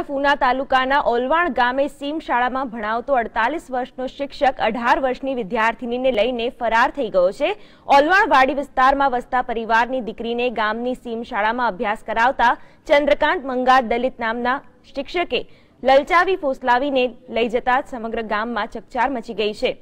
તરફ ઉના તાલુકાના ઓલવાણ ગામે સીમ શાળામાં ભણાવતો અડતાલીસ વર્ષનો શિક્ષક અઢાર વર્ષની વિદ્યાર્થીનીને લઈને ફરાર થઈ ગયો છે. ઓલવાણ વાડી વિસ્તારમાં વસતા પરિવારની દીકરીને ગામની સીમ શાળામાં અભ્યાસ કરાવતા ચંદ્રકાંત મંગાત દલિત નામના શિક્ષકે લલચાવી ફોસલાવીને લઈ જતા સમગ્ર ગામમાં ચકચાર મચી ગઈ છે.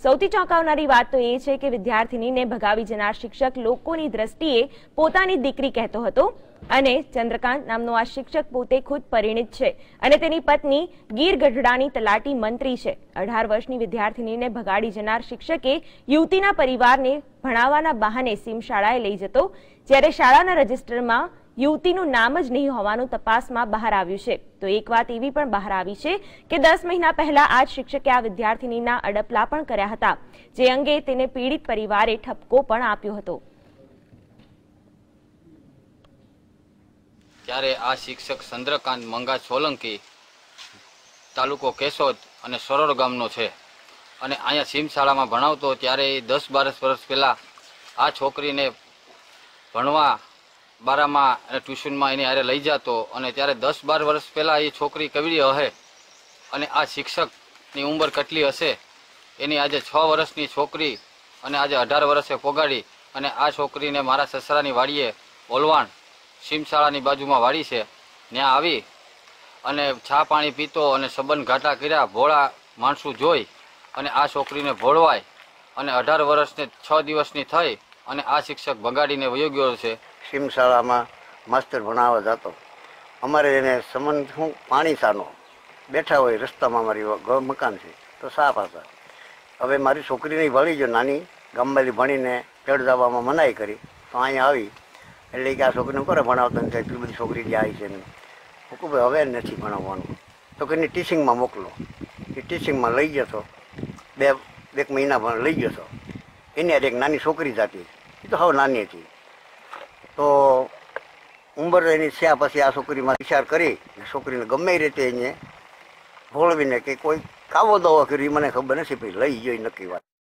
સૌથી ચોંકાવનારી વાત તો એ છે કે વિદ્યાર્થીનીને ભગાવી જનાર શિક્ષક લોકોની દ્રષ્ટિએ પોતાની દીકરી કહેતો હતો અને ચંદ્રકાંત નામનો આ શિક્ષક પોતે ખુદ પરિણિત છે અને તેની પત્ની ગીર ગઢડાની તલાટી મંત્રી છે. અઢાર વર્ષની વિદ્યાર્થીનીને ભગાડી જનાર શિક્ષકે યુવતીના પરિવારને ભણાવવાના બહાને સીમ શાળાએ લઈ જતો, જ્યારે શાળાના રજિસ્ટરમાં યુવતીનું નામ જ નહીં હોવાનું તપાસમાં બહાર આવ્યું છે. તો એક વાત એવી પણ બહાર આવી છે કે દસ મહિના પહેલા આ જ શિક્ષકે આ વિદ્યાર્થીનીના અડપલા પણ કર્યા હતા, જે અંગે તેને પીડિત પરિવારે ઠપકો પણ આપ્યો હતો. ત્યારે આ શિક્ષક ચંદ્રકાંત મંગા સોલંકી તાલુકો કેશોદ અને સરોડ ગામનો છે. અને અહીંયા સીમ શાળામાં ભણાવતો ત્યારે એ દસ બાર વર્ષ પહેલાં આ છોકરીને ભણવા બારામાં અને ટ્યુશનમાં એની હારે લઈ જતો અને ત્યારે દસ બાર વર્ષ પહેલાં એ છોકરી કેવી હશે અને આ શિક્ષકની ઉંમર કેટલી હશે, એની આજે છ વર્ષની છોકરી અને આજે અઢાર વર્ષે પોગાડી અને આ છોકરીને મારા સસરાની વાડીએ ઓલવાણ સીમશાળાની બાજુમાં વાડી છે. ત્યાં આવી અને ચા પાણી પીતો અને સંબંધ ઘાટા કર્યા, ભોળા માણસું જોઈ અને આ છોકરીને ભોળવાય અને અઢાર વર્ષને છ દિવસની થઈ અને આ શિક્ષક ભગાડીને વયો ગયો છે. સીમ શાળામાં માસ્તર ભણાવવા જતો. અમારે એને સંબંધ શું પાણી સાનો બેઠા હોય રસ્તામાં મારી મકાન છે, તો સાફ હતા. હવે મારી છોકરીને ભળી જો નાની, ગામમાંથી ભણીને પેડ દાવામાં મનાઈ કરી, તો અહીંયા આવી. એટલે કે આ છોકરીને કરે ભણાવતા? નથી એટલી બધી છોકરી જે આવી છે ને હું કહું હવે નથી ભણાવવાનું. તો કે ટીચિંગમાં મોકલો. એ ટીચિંગમાં લઈ હતો બે, એક મહિના પણ લઈ ગયો હતો એની એક નાની છોકરી જાતી. એ તો હવે નાની હતી. તો ઉંમર એની થયા પછી આ છોકરીમાં વિચાર કરી છોકરીને ગમે રીતે એને ભોળવીને કે કોઈ કાવો દવા કર્યો મને ખબર નથી ભાઈ લઈ ગયો નક્કી વાત.